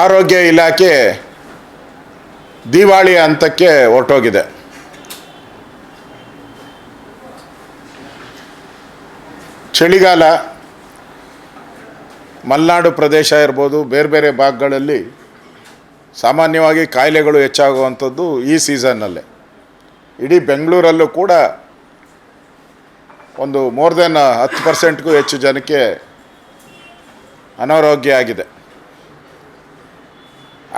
ಆರೋಗ್ಯ ಇಲಾಖೆ ದಿವಾಳಿ ಹಂತಕ್ಕೆ ಹೊರಟೋಗಿದೆ. ಚಳಿಗಾಲ ಮಲೆನಾಡು ಪ್ರದೇಶ ಇರ್ಬೋದು, ಬೇರೆ ಬೇರೆ ಭಾಗಗಳಲ್ಲಿ ಸಾಮಾನ್ಯವಾಗಿ ಕಾಯಿಲೆಗಳು ಹೆಚ್ಚಾಗುವಂಥದ್ದು ಈ ಸೀಸನ್ನಲ್ಲೇ. ಇಡೀ ಬೆಂಗಳೂರಲ್ಲೂ ಕೂಡ ಒಂದು ಮೋರ್ ದೆನ್ ಹತ್ತು ಪರ್ಸೆಂಟ್ಗೂ ಹೆಚ್ಚು ಜನಕ್ಕೆ ಅನಾರೋಗ್ಯ ಆಗಿದೆ.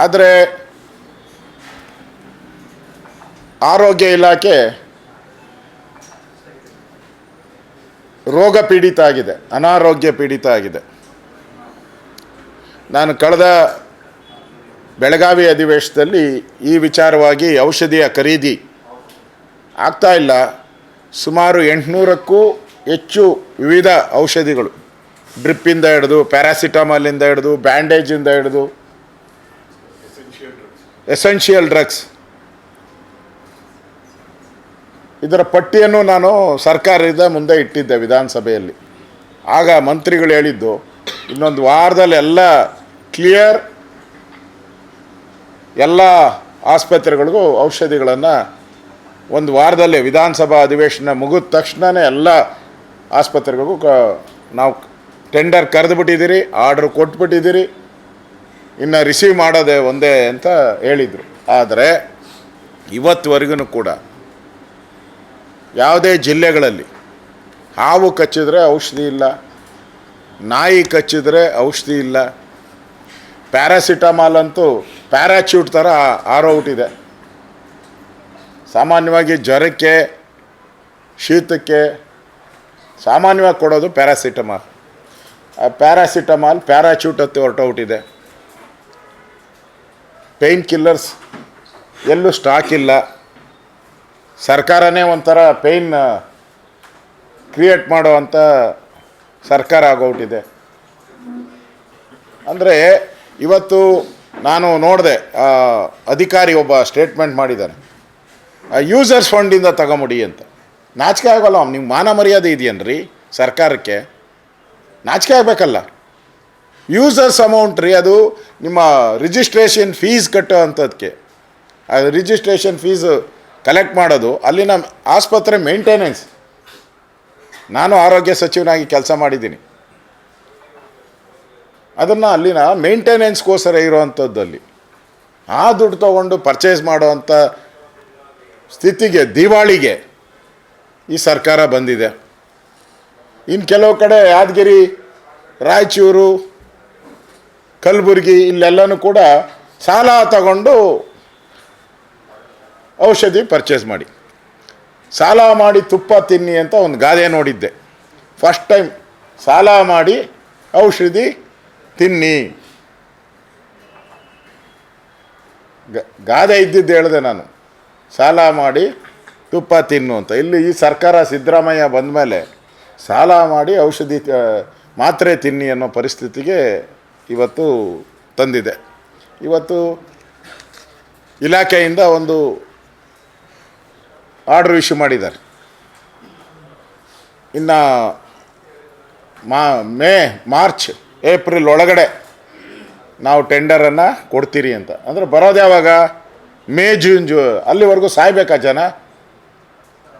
ಆದರೆ ಆರೋಗ್ಯ ಇಲಾಖೆ ರೋಗ ಪೀಡಿತ ಆಗಿದೆ, ಅನಾರೋಗ್ಯ ಪೀಡಿತ ಆಗಿದೆ. ನಾನು ಕಳೆದ ಬೆಳಗಾವಿ ಅಧಿವೇಶನದಲ್ಲಿ ಈ ವಿಚಾರವಾಗಿ ಔಷಧಿಯ ಖರೀದಿ ಆಗ್ತಾ ಇಲ್ಲ. ಸುಮಾರು ಎಂಟುನೂರಕ್ಕೂ ಹೆಚ್ಚು ವಿವಿಧ ಔಷಧಿಗಳು, ಡ್ರಿಪ್ಪಿಂದ ಹಿಡಿದು ಪ್ಯಾರಾಸಿಟಮಾಲಿಂದ ಹಿಡಿದು ಬ್ಯಾಂಡೇಜಿಂದ ಹಿಡಿದು ಎಸೆನ್ಷಿಯಲ್ ಡ್ರಗ್ಸ್ ಇದರ ಪಟ್ಟಿಯನ್ನು ನಾನು ಸರ್ಕಾರದ ಮುಂದೆ ಇಟ್ಟಿದ್ದೆ ವಿಧಾನಸಭೆಯಲ್ಲಿ. ಆಗ ಮಂತ್ರಿಗಳು ಹೇಳಿದ್ದು, ಇನ್ನೊಂದು ವಾರದಲ್ಲಿ ಎಲ್ಲ ಕ್ಲಿಯರ್ ಎಲ್ಲ ಆಸ್ಪತ್ರೆಗಳಿಗೂ ಔಷಧಿಗಳನ್ನು ಒಂದು ವಾರದಲ್ಲೇ ವಿಧಾನಸಭಾ ಅಧಿವೇಶನ ಮುಗಿದ ತಕ್ಷಣವೇ ಎಲ್ಲ ಆಸ್ಪತ್ರೆಗಳಿಗೂ ನಾವು ಟೆಂಡರ್ ಕರೆದುಬಿಟ್ಟಿದ್ದೀರಿ ಆರ್ಡ್ರ್ ಕೊಟ್ಬಿಟ್ಟಿದ್ದೀರಿ. ಇನ್ನು ರಿಸೀವ್ ಮಾಡೋದೇ ಒಂದೇ ಅಂತ ಹೇಳಿದರು. ಆದರೆ ಇವತ್ತುವರೆಗೂ ಕೂಡ ಯಾವುದೇ ಜಿಲ್ಲೆಗಳಲ್ಲಿ ಹಾವು ಕಚ್ಚಿದ್ರೆ ಔಷಧಿ ಇಲ್ಲ, ನಾಯಿ ಕಚ್ಚಿದ್ರೆ ಔಷಧಿ ಇಲ್ಲ, ಪ್ಯಾರಾಸಿಟಮಾಲ್ ಅಂತೂ ಪ್ಯಾರಾಚ್ಯೂಟ್ ಥರ ಆರೋಗ್ಬಿಟ್ಟಿದೆ ಸಾಮಾನ್ಯವಾಗಿ ಜ್ವರಕ್ಕೆ, ಶೀತಕ್ಕೆ ಸಾಮಾನ್ಯವಾಗಿ ಕೊಡೋದು ಪ್ಯಾರಾಸಿಟಮಾಲ್. ಆ ಪ್ಯಾರಾಸಿಟಮಾಲ್ ಪ್ಯಾರಾಚ್ಯೂಟ್ ಹತ್ತಿ ಹೊರಟೋಗ್ಬಿಟ್ಟಿದೆ ಪೇಯ್ನ್ ಕಿಲ್ಲರ್ಸ್, ಎಲ್ಲೂ ಸ್ಟಾಕ್ ಇಲ್ಲ. ಸರ್ಕಾರನೇ ಒಂಥರ ಪೇಯ್ನ್ ಕ್ರಿಯೇಟ್ ಮಾಡುವಂಥ ಸರ್ಕಾರ ಆಗೋಗ್ಬಿಟ್ಟಿದೆ. ಅಂದರೆ ಇವತ್ತು ನಾನು ನೋಡಿದೆ ಅಧಿಕಾರಿ ಒಬ್ಬ ಸ್ಟೇಟ್ಮೆಂಟ್ ಮಾಡಿದ್ದಾನೆ. ಯೂಸರ್ಸ್ ಫಂಡಿಂದ ತಗೊಂಬಿಡಿ ಅಂತ. ನಾಚಿಕೆ ಆಗೋಲ್ಲ, ನಿಮ್ಗೆ ಮಾನ ಮರ್ಯಾದೆ ಇದೆಯನ್ರಿ ಸರ್ಕಾರಕ್ಕೆ? ನಾಚಿಕೆ ಆಗಬೇಕಲ್ಲ. ಯೂಸರ್ಸ್ ಅಮೌಂಟ್ ರೀ, ಅದು ನಿಮ್ಮ ರಿಜಿಸ್ಟ್ರೇಷನ್ ಫೀಸ್ ಕಟ್ಟೋ ಅಂಥದ್ದಕ್ಕೆ ಅದು ರಿಜಿಸ್ಟ್ರೇಷನ್ ಫೀಸ್ ಕಲೆಕ್ಟ್ ಮಾಡೋದು, ಅಲ್ಲಿನ ಆಸ್ಪತ್ರೆ ಮೇಂಟೆನೆನ್ಸ್. ನಾನು ಆರೋಗ್ಯ ಸಚಿವನಾಗಿ ಕೆಲಸ ಮಾಡಿದ್ದೀನಿ. ಅದನ್ನು ಅಲ್ಲಿನ ಮೇಂಟೆನೆನ್ಸ್ಗೋಸ್ಕರ ಇರೋವಂಥದ್ದಲ್ಲಿ. ಆ ದುಡ್ಡು ತೊಗೊಂಡು ಪರ್ಚೇಸ್ ಮಾಡುವಂಥ ಸ್ಥಿತಿಗೆ, ದಿವಾಳಿಗೆ ಈ ಸರ್ಕಾರ ಬಂದಿದೆ. ಇನ್ನು ಕೆಲವು ಕಡೆ ಯಾದಗಿರಿ, ರಾಯಚೂರು ಕಲಬುರಗಿ ಇಲ್ಲೆಲ್ಲನೂ ಕೂಡ ಸಾಲ ತಗೊಂಡು ಔಷಧಿ ಪರ್ಚೇಸ್ ಮಾಡಿ. ಸಾಲ ಮಾಡಿ ತುಪ್ಪ ತಿನ್ನಿ ಅಂತ ಒಂದು ಗಾದೆ ನೋಡಿದ್ದೆ. ಫಸ್ಟ್ ಟೈಮ್ ಸಾಲ ಮಾಡಿ ಔಷಧಿ ತಿನ್ನಿ. ಗಾದೆ ಇದ್ದಿದ್ದು ಹೇಳಿದೆ ನಾನು. ಸಾಲ ಮಾಡಿ ತುಪ್ಪ ತಿನ್ನು ಅಂತ. ಇಲ್ಲಿ ಈ ಸರ್ಕಾರ ಸಿದ್ದರಾಮಯ್ಯ ಬಂದ ಮೇಲೆ ಸಾಲ ಮಾಡಿ ಔಷಧಿ ಮಾತ್ರೆ ತಿನ್ನಿ ಅನ್ನೋ ಪರಿಸ್ಥಿತಿಗೆ ಇವತ್ತು ತಂದಿದೆ. ಇವತ್ತು ಇಲಾಖೆಯಿಂದ ಒಂದು ಆರ್ಡ್ರ್ ಇಶ್ಯೂ ಮಾಡಿದ್ದಾರೆ. ಇನ್ನು ಮಾ, ಮೇ, ಮಾರ್ಚ್, ಏಪ್ರಿಲ್ ಒಳಗಡೆ ನಾವು ಟೆಂಡರನ್ನು ಕೊಡ್ತೀರಿ ಅಂತ. ಅಂದರೆ ಬರೋದು ಯಾವಾಗ? ಮೇ, ಜೂನ್, ಜೂ, ಅಲ್ಲಿವರೆಗೂ ಸಾಯ್ಬೇಕಾ ಜನ?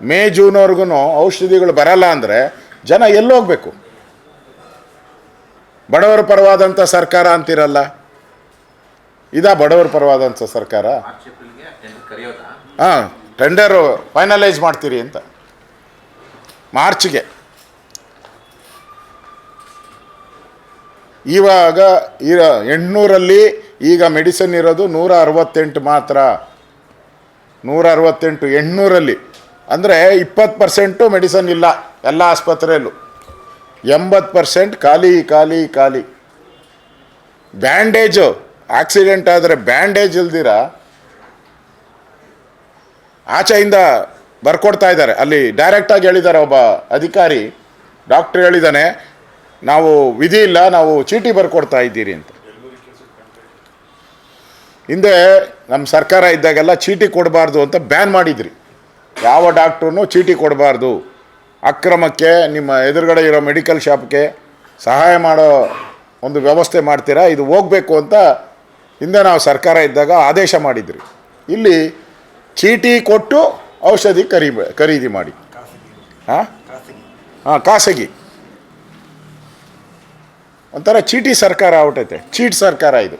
ಮೇ, ಜೂನ್ವರೆಗೂ ಔಷಧಿಗಳು ಬರಲ್ಲ ಅಂದರೆ ಜನ ಎಲ್ಲೋಗ್ಬೇಕು. ಬಡವರ ಪರವಾದಂಥ ಸರ್ಕಾರ ಅಂತಿರಲ್ಲ? ಇದಾ ಬಡವರ ಪರವಾದಂಥ ಸರ್ಕಾರ? ಹಾಂ ಟೆಂಡರು ಫೈನಲೈಸ್ ಮಾಡ್ತೀರಿ ಅಂತ. ಮಾರ್ಚ್ಗೆ ಇವಾಗ ಈ ಎಂಟುನೂರಲ್ಲಿ ಈಗ ಮೆಡಿಸಿನ್ ಇರೋದು ನೂರ ಅರವತ್ತೆಂಟು ಮಾತ್ರ. ನೂರ ಅರವತ್ತೆಂಟು ಎಂಟುನೂರಲ್ಲಿ. ಅಂದರೆ ಇಪ್ಪತ್ತು ಪರ್ಸೆಂಟು ಮೆಡಿಸನ್ ಇಲ್ಲ ಎಲ್ಲ ಆಸ್ಪತ್ರೆಯಲ್ಲೂ. ಎಂಬತ್ತು ಪರ್ಸೆಂಟ್ ಖಾಲಿ ಖಾಲಿ ಖಾಲಿ. ಬ್ಯಾಂಡೇಜು, ಆಕ್ಸಿಡೆಂಟ್ ಆದರೆ ಬ್ಯಾಂಡೇಜ್ ಇಲ್ದಿರ? ಆಚೆಯಿಂದ ಬರ್ಕೊಡ್ತಾ ಇದ್ದಾರೆ. ಅಲ್ಲಿ ಡೈರೆಕ್ಟಾಗಿ ಹೇಳಿದ್ದಾರೆ ಒಬ್ಬ ಅಧಿಕಾರಿ. ಡಾಕ್ಟ್ರ್ ಹೇಳಿದ್ದಾನೆ, ನಾವು ವಿಧಿ ಇಲ್ಲ, ನಾವು ಚೀಟಿ ಬರ್ಕೊಡ್ತಾ ಇದ್ದೀರಿ ಅಂತ. ಹಿಂದೆ ನಮ್ಮ ಸರ್ಕಾರ ಇದ್ದಾಗೆಲ್ಲ ಚೀಟಿ ಕೊಡಬಾರ್ದು ಅಂತ ಬ್ಯಾನ್ ಮಾಡಿದ್ರಿ. ಯಾವ ಡಾಕ್ಟ್ರೂ ಚೀಟಿ ಕೊಡಬಾರ್ದು. ಅಕ್ರಮಕ್ಕೆ, ನಿಮ್ಮ ಎದುರುಗಡೆ ಇರೋ ಮೆಡಿಕಲ್ ಶಾಪ್ಗೆ ಸಹಾಯ ಮಾಡೋ ಒಂದು ವ್ಯವಸ್ಥೆ ಮಾಡ್ತೀರಾ? ಇದು ಹೋಗಬೇಕು ಅಂತ ಹಿಂದೆ ನಾವು ಸರ್ಕಾರ ಇದ್ದಾಗ ಆದೇಶ ಮಾಡಿದ್ರಿ. ಇಲ್ಲಿ ಚೀಟಿ ಕೊಟ್ಟು ಔಷಧಿ ಖರೀ ಖರೀದಿ ಮಾಡಿ. ಹಾಂ? ಹಾಂ, ಖಾಸಗಿ. ಒಂಥರ ಚೀಟಿ ಸರ್ಕಾರ ಆಗ್ಬಿಟ್ಟೈತೆ ಚೀಟ್ ಸರ್ಕಾರ ಇದು.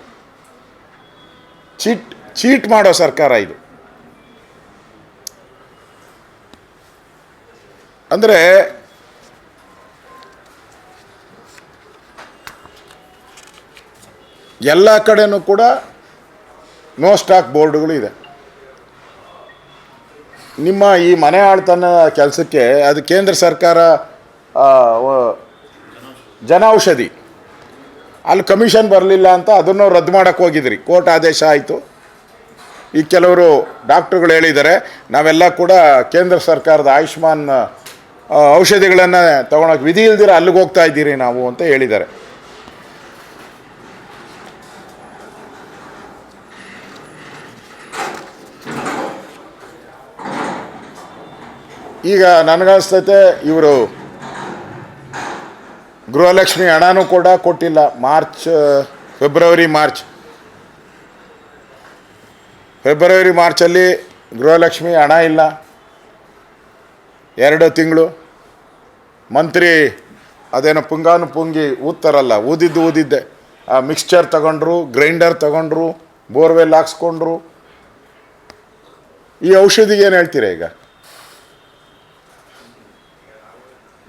ಚೀಟ್ ಚೀಟ್ ಮಾಡೋ ಸರ್ಕಾರ ಇದು. ಅಂದರೆ ಎಲ್ಲ ಕಡೆಯೂ ಕೂಡ ನೋ ಸ್ಟಾಕ್ ಬೋರ್ಡ್ಗಳು ಇದೆ. ನಿಮ್ಮ ಈ ಮನೆ ಆಳ್ತನ ಕೆಲಸಕ್ಕೆ ಅದು ಕೇಂದ್ರ ಸರ್ಕಾರ ಜನೌಷಧಿ. ಅಲ್ಲಿ ಕಮಿಷನ್ ಬರಲಿಲ್ಲ ಅಂತ ಅದನ್ನು ರದ್ದು ಮಾಡೋಕ್ಕೆ ಹೋಗಿದ್ರಿ. ಕೋರ್ಟ್ ಆದೇಶ ಆಯಿತು. ಈ ಕೆಲವರು ಡಾಕ್ಟ್ರುಗಳು ಹೇಳಿದ್ದಾರೆ. ನಾವೆಲ್ಲ ಕೂಡ ಕೇಂದ್ರ ಸರ್ಕಾರದ ಆಯುಷ್ಮಾನ್ ಔಷಧಿಗಳನ್ನು ತಗೊಳಕ್ಕೆ ವಿಧಿ ಇಲ್ದಿರ ಅಲ್ಲಿಗೆ ಹೋಗ್ತಾ ಇದ್ದೀರಿ ನಾವು ಅಂತ ಹೇಳಿದ್ದಾರೆ. ಈಗ ನನಗನ್ಸ್ತೈತೆ ಇವರು ಗೃಹಲಕ್ಷ್ಮಿ ಹಣನೂ ಕೂಡ ಕೊಟ್ಟಿಲ್ಲ. March, February March. ಫೆಬ್ರವರಿ, ಮಾರ್ಚಲ್ಲಿ ಗೃಹಲಕ್ಷ್ಮಿ ಹಣ ಇಲ್ಲ. ಎರಡು ತಿಂಗಳು. ಮಂತ್ರಿ, ಅದೇನೋ ಪುಂಗಾನು ಪುಂಗಿ ಊದ್ತಾರಲ್ಲ, ಊದಿದ್ದು ಊದಿದ್ದೆ. ಆ ಮಿಕ್ಸ್ಚರ್ ತಗೊಂಡ್ರು ಗ್ರೈಂಡರ್ ತಗೊಂಡ್ರು ಬೋರ್ವೆಲ್ ಹಾಕ್ಸ್ಕೊಂಡ್ರು. ಈ ಔಷಧಿಗೆ ಏನು ಹೇಳ್ತೀರಾ ಈಗ?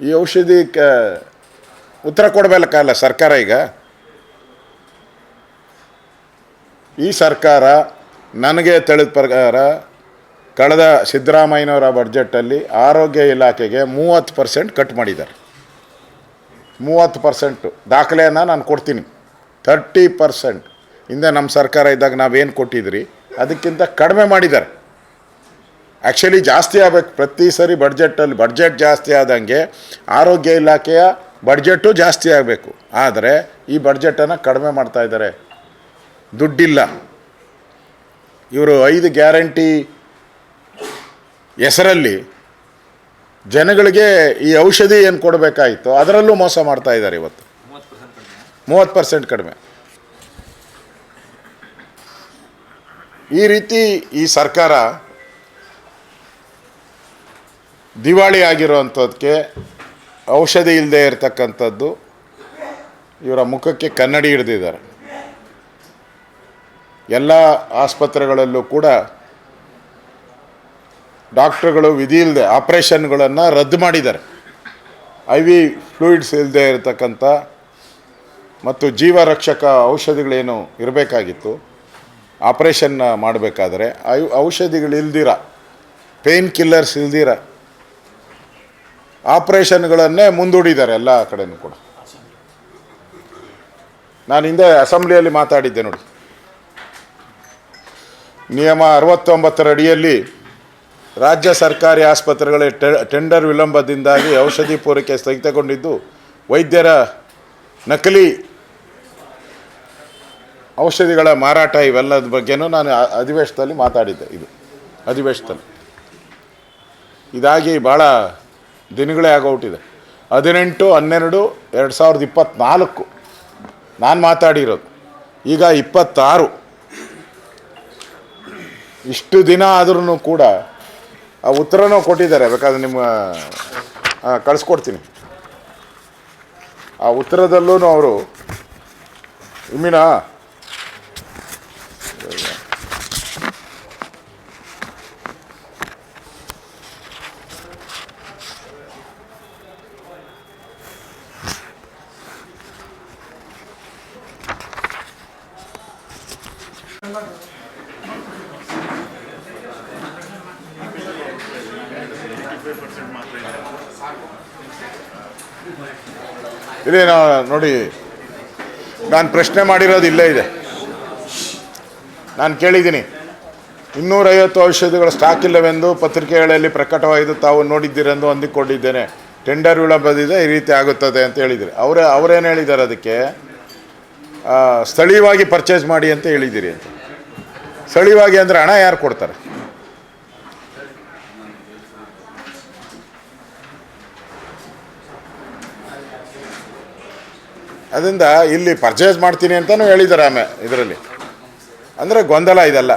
ಈ ಔಷಧಿ ಕ, ಉತ್ತರ ಕೊಡಬೇಕಲ್ಲ ಸರ್ಕಾರ ಈಗ. ಈ ಸರ್ಕಾರ ನನಗೆ ತಿಳಿದ ಪ್ರಕಾರ ಕಳೆದ ಸಿದ್ದರಾಮಯ್ಯನವರ ಬಡ್ಜೆಟಲ್ಲಿ ಆರೋಗ್ಯ ಇಲಾಖೆಗೆ ಮೂವತ್ತು ಪರ್ಸೆಂಟ್ ಕಟ್ ಮಾಡಿದ್ದಾರೆ. ಮೂವತ್ತು ಪರ್ಸೆಂಟು ದಾಖಲೆಯನ್ನು ನಾನು ಕೊಡ್ತೀನಿ. Thirty percent. ಹಿಂದೆ ನಮ್ಮ ಸರ್ಕಾರ ಇದ್ದಾಗ ನಾವೇನು ಕೊಟ್ಟಿದ್ರಿ? ಅದಕ್ಕಿಂತ ಕಡಿಮೆ ಮಾಡಿದ್ದಾರೆ. ಆ್ಯಕ್ಚುಲಿ ಜಾಸ್ತಿ ಆಗಬೇಕು. ಪ್ರತಿ ಸರಿ ಬಡ್ಜೆಟಲ್ಲಿ ಬಡ್ಜೆಟ್ ಜಾಸ್ತಿ ಆದಂಗೆ ಆರೋಗ್ಯ ಇಲಾಖೆಯ ಬಡ್ಜೆಟ್ಟು ಜಾಸ್ತಿ ಆಗಬೇಕು. ಆದರೆ ಈ ಬಡ್ಜೆಟನ್ನು ಕಡಿಮೆ ಮಾಡ್ತಾ ಇದ್ದಾರೆ. ದುಡ್ಡಿಲ್ಲ. ಇವರು ಐದು ಗ್ಯಾರಂಟಿ ಹೆಸರಲ್ಲಿ ಜನಗಳಿಗೆ ಈ ಔಷಧಿ ಏನು ಕೊಡಬೇಕಾಯಿತು? ಅದರಲ್ಲೂ ಮೋಸ ಮಾಡ್ತಾ ಇದ್ದಾರೆ ಇವತ್ತು. ಮೂವತ್ತು ಪರ್ಸೆಂಟ್ ಕಡಿಮೆ. ಈ ರೀತಿ ಈ ಸರ್ಕಾರ ದಿವಾಳಿ ಆಗಿರುವಂಥದ್ದಕ್ಕೆ ಔಷಧಿ ಇಲ್ಲದೆ ಇರತಕ್ಕಂಥದ್ದು ಇವರ ಮುಖಕ್ಕೆ ಕನ್ನಡಿ ಹಿಡಿದಿದ್ದಾರೆ. ಎಲ್ಲ ಆಸ್ಪತ್ರೆಗಳಲ್ಲೂ ಕೂಡ ಡಾಕ್ಟ್ರುಗಳು ವಿಧಿ ಇಲ್ಲದೆ ಆಪ್ರೇಷನ್ಗಳನ್ನು ರದ್ದು ಮಾಡಿದ್ದಾರೆ. ಐ ವಿ ಫ್ಲೂಯಿಡ್ಸ್ ಇಲ್ಲದೆ ಇರತಕ್ಕಂಥ ಮತ್ತು ಜೀವರಕ್ಷಕ ಔಷಧಿಗಳೇನು ಇರಬೇಕಾಗಿತ್ತು ಆಪ್ರೇಷನ್ ಮಾಡಬೇಕಾದ್ರೆ ಐ ಔಷಧಿಗಳಿಲ್ದಿರ ಪೇನ್ ಕಿಲ್ಲರ್ಸ್ ಇಲ್ದಿರ ಆಪ್ರೇಷನ್ಗಳನ್ನೇ ಮುಂದೂಡಿದ್ದಾರೆ ಎಲ್ಲ ಕಡೆಯೂ ಕೂಡ. ನಾನು ಹಿಂದೆ ಅಸೆಂಬ್ಲಿಯಲ್ಲಿ ಮಾತಾಡಿದ್ದೆ ನೋಡಿ. ನಿಯಮ ಅರವತ್ತೊಂಬತ್ತರ ಅಡಿಯಲ್ಲಿ ರಾಜ್ಯ ಸರ್ಕಾರಿ ಆಸ್ಪತ್ರೆಗಳ ಟೆಂಡರ್ ವಿಳಂಬದಿಂದಾಗಿ ಔಷಧಿ ಪೂರೈಕೆ ಸ್ಥಗಿತಗೊಂಡಿದ್ದು ವೈದ್ಯರ ನಕಲಿ ಔಷಧಿಗಳ ಮಾರಾಟ ಇವೆಲ್ಲದ ಬಗ್ಗೆನೂ ನಾನು ಅಧಿವೇಶನದಲ್ಲಿ ಮಾತಾಡಿದ್ದೆ ಇದು, ಅಧಿವೇಶನದಲ್ಲಿ. ಇದಾಗಿ ಭಾಳ ದಿನಗಳೇ ಆಗೋಗ್ಬಿಟ್ಟಿದೆ. ಹದಿನೆಂಟು, ಹನ್ನೆರಡು, ಎರಡು ಸಾವಿರದ ಇಪ್ಪತ್ತ್ನಾಲ್ಕು ನಾನು ಮಾತಾಡಿರೋದು. ಈಗ ಇಪ್ಪತ್ತಾರು. ಇಷ್ಟು ದಿನ ಆದ್ರೂ ಕೂಡ ಆ ಉತ್ತರನೂ ಕೊಟ್ಟಿದ್ದಾರೆ ಬೇಕಾದ್ರೆ ನಿಮ್ಮ ಕಳಿಸ್ಕೊಡ್ತೀನಿ. ಆ ಉತ್ತರದಲ್ಲೂ ಅವರು ಇಮ್ಮಿನ ಇಲ್ಲಿ ನೋಡಿ, ನಾನು ಪ್ರಶ್ನೆ ಮಾಡಿರೋದು ಇಲ್ಲೇ ಇದೆ. ನಾನು ಕೇಳಿದ್ದೀನಿ, ಇನ್ನೂರೈವತ್ತು ಔಷಧಿಗಳ ಸ್ಟಾಕ್ ಇಲ್ಲವೆಂದು ಪತ್ರಿಕೆಗಳಲ್ಲಿ ಪ್ರಕಟವಾಗಿದ್ದು ತಾವು ನೋಡಿದ್ದೀರೆಂದು ಅಂದುಕೊಂಡಿದ್ದೇನೆ. ಟೆಂಡರ್ ವಿಳಂಬದಿದೆ ಈ ರೀತಿ ಆಗುತ್ತದೆ ಅಂತ ಹೇಳಿದಿರಿ. ಅವರೇ, ಅವರೇನು ಹೇಳಿದ್ದಾರೆ ಅದಕ್ಕೆ? ಸ್ಥಳೀಯವಾಗಿ ಪರ್ಚೇಸ್ ಮಾಡಿ ಅಂತ ಹೇಳಿದ್ದೀರಿ ಅಂತ. ಸ್ಥಳೀಯವಾಗಿ ಅಂದರೆ ಹಣ ಯಾರು ಕೊಡ್ತಾರೆ? ಅದರಿಂದ ಇಲ್ಲಿ ಪರ್ಚೇಸ್ ಮಾಡ್ತೀನಿ ಅಂತಲೂ ಹೇಳಿದ್ದಾರೆ ಆಮೆ ಇದರಲ್ಲಿ. ಅಂದರೆ ಗೊಂದಲ ಇದೆಲ್ಲ.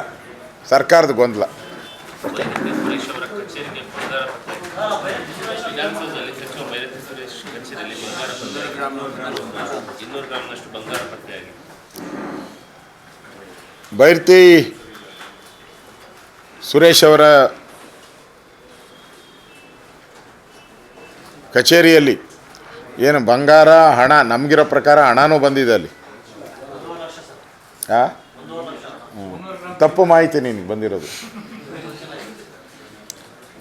ಸರ್ಕಾರದ ಗೊಂದಲ. ಬೈರ್ತಿ ಸುರೇಶ್ ಅವರ ಕಚೇರಿಯಲ್ಲಿ ಏನು ಬಂಗಾರ, ಹಣ, ನಮಗಿರೋ ಪ್ರಕಾರ ಹಣನೂ ಬಂದಿದೆ ಅಲ್ಲಿ. ಹಾಂ. ತಪ್ಪು ಮಾಹಿತಿ ನಿನಗೆ ಬಂದಿರೋದು.